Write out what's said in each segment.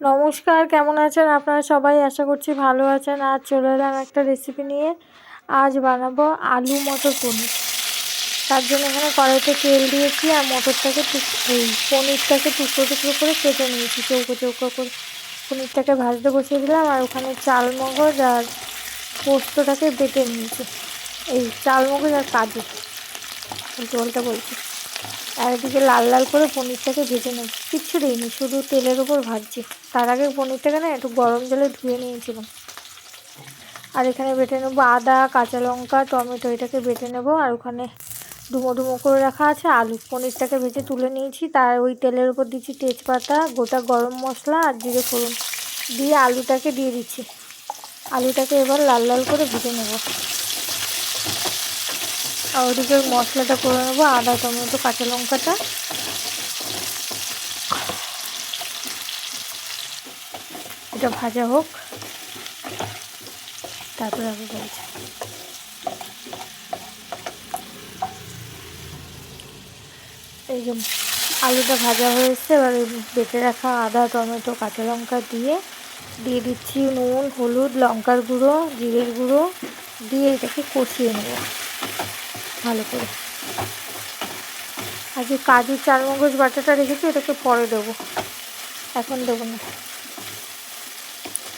নমস্কার, কেমন আছেন? আপনারা সবাই আশা করছি ভালো আছেন। আজ চলে এলাম একটা রেসিপি নিয়ে। আজ বানাবো আলু মটর পনির। তার জন্য এখানে কড়াইতে তেল দিয়েছি আর মটরটাকে এই পনিরটাকে টুকরো টুকরো করে কেটে নিয়েছি। চৌকো চৌকো করে পনিরটাকে ভাজতে বসিয়ে দিলাম আর ওখানে চাল মগজ আর পোস্তটাকে বেটে নিয়েছি। এই চাল মগজ আর কাজু। জলটা বলছি। আর এদিকে লাল লাল করে পনিরটাকে ভেজে নেব। কিচ্ছু দিইনি, শুধু তেলের ওপর ভাজছি। তার আগে পনিরটাকে না একটু গরম জলে ধুয়ে নিয়েছিলাম। আর এখানে বেটে নেব আদা, কাঁচা লঙ্কা, টমেটো, এটাকে বেটে নেব। আর ওখানে ডুমো ডুমো করে রাখা আছে আলু। পনিরটাকে ভেজে তুলে নিয়েছি। তার ওই তেলের উপর দিচ্ছি তেজপাতা, গোটা গরম মশলা আর জিরে ফোড়ন। দিয়ে আলুটাকে দিয়ে দিচ্ছি। আলুটাকে এবার লাল লাল করে ভেজে নেব। আর ওদিকে মশলাটা করে নেব, আদা, টমেটো, কাঁচা লঙ্কাটা। এটা ভাজা হোক। তারপরে আমি বলছি। এই যে আলুটা ভাজা হয়েছে, এবার বেটে রাখা আদা, টমেটো, কাঁচা লঙ্কা দিয়ে দিয়ে দিচ্ছি নুন, হলুদ, লঙ্কার গুঁড়ো, জিরের গুঁড়ো, দিয়ে এটাকে কষিয়ে নেব। ভালো করে। আর যে কাজু চারমগজ বাটাটা রেখেছি, এটাকে পরে দেবো। এখন দেবো না।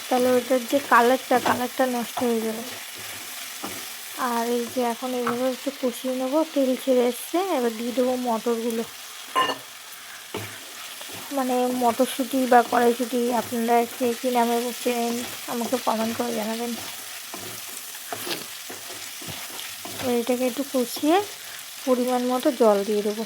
তাহলে ওইটার যে কালারটা কালারটা নষ্ট হয়ে যাবে। আর এই যে এখন এইভাবে একটু কষিয়ে নেব, তেল ছেড়ে এসছে, এবার দিয়ে দেবো মটরগুলো। মানে মটরশুঁটি বা কড়াইশুঁটি আপনারা কে কী নামে চেনেন আমাকে কমেন্ট করে জানাবেন। এটাকে একটু কষিয়ে পরিমাণ মতো জল দিয়ে দেবো।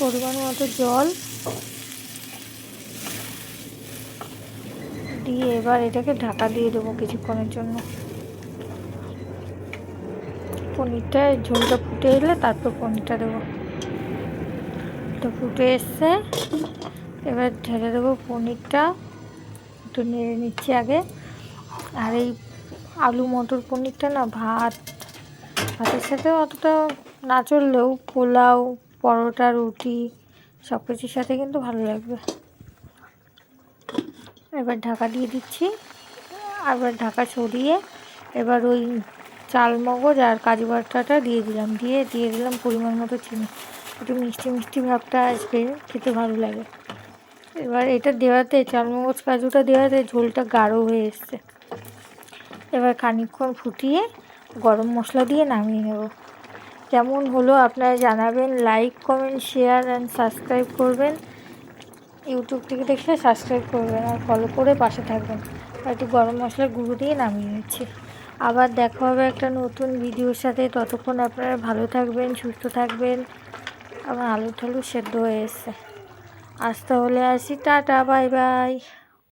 পরিমাণ মতো জল দিয়ে এবার এটাকে ঢাকা দিয়ে দেবো কিছুক্ষণের জন্য। পনিরটা ঝোলটা ফুটে এলে তারপর পনিরটা দেবো। তো ফুটে এসছে। এবার ঢেলে দেবো পনিরটা। একটু নেড়ে নিচ্ছি আগে। আর এই আলু মটর পনিরটা না, ভাত, ভাতের সাথে অতটা না চললেও পোলাও, পরোটা, রুটি সব কিছুর সাথে কিন্তু ভালো লাগবে। এবার ঢাকা দিয়ে দিচ্ছি। আবার ঢাকা সরিয়ে এবার ওই চাল মগজ আর কাজু বাটাটা দিয়ে দিলাম। দিয়ে দিয়ে দিলাম পরিমাণ মতো চিনি। একটু মিষ্টি মিষ্টি ভাবটা আসবে, খেতে ভালো লাগে। এবার এটা দেওয়াতে, চালমগজ কাজুটা দেওয়াতে ঝোলটা গাঢ় হয়ে এসছে। এবার খানিকক্ষণ ফুটিয়ে গরম মশলা দিয়ে নামিয়ে নেব। কেমন হলো আপনারা জানাবেন like comment share and subscribe করবেন। ইউটিউব থেকে দেখলে সাবস্ক্রাইব করবেন আর ফলো করে পাশে থাকবেন। আর একটু গরম মশলার গুঁড়ো দিয়ে নামিয়ে নিচ্ছি। আবার দেখা হবে একটা নতুন ভিডিওর সাথে। ততক্ষণ আপনারা ভালো থাকবেন, সুস্থ থাকবেন। আমার আলু টালু সেদ্ধ হয়ে এসছে। আসতে হলে আসি টাটা বাই বাই।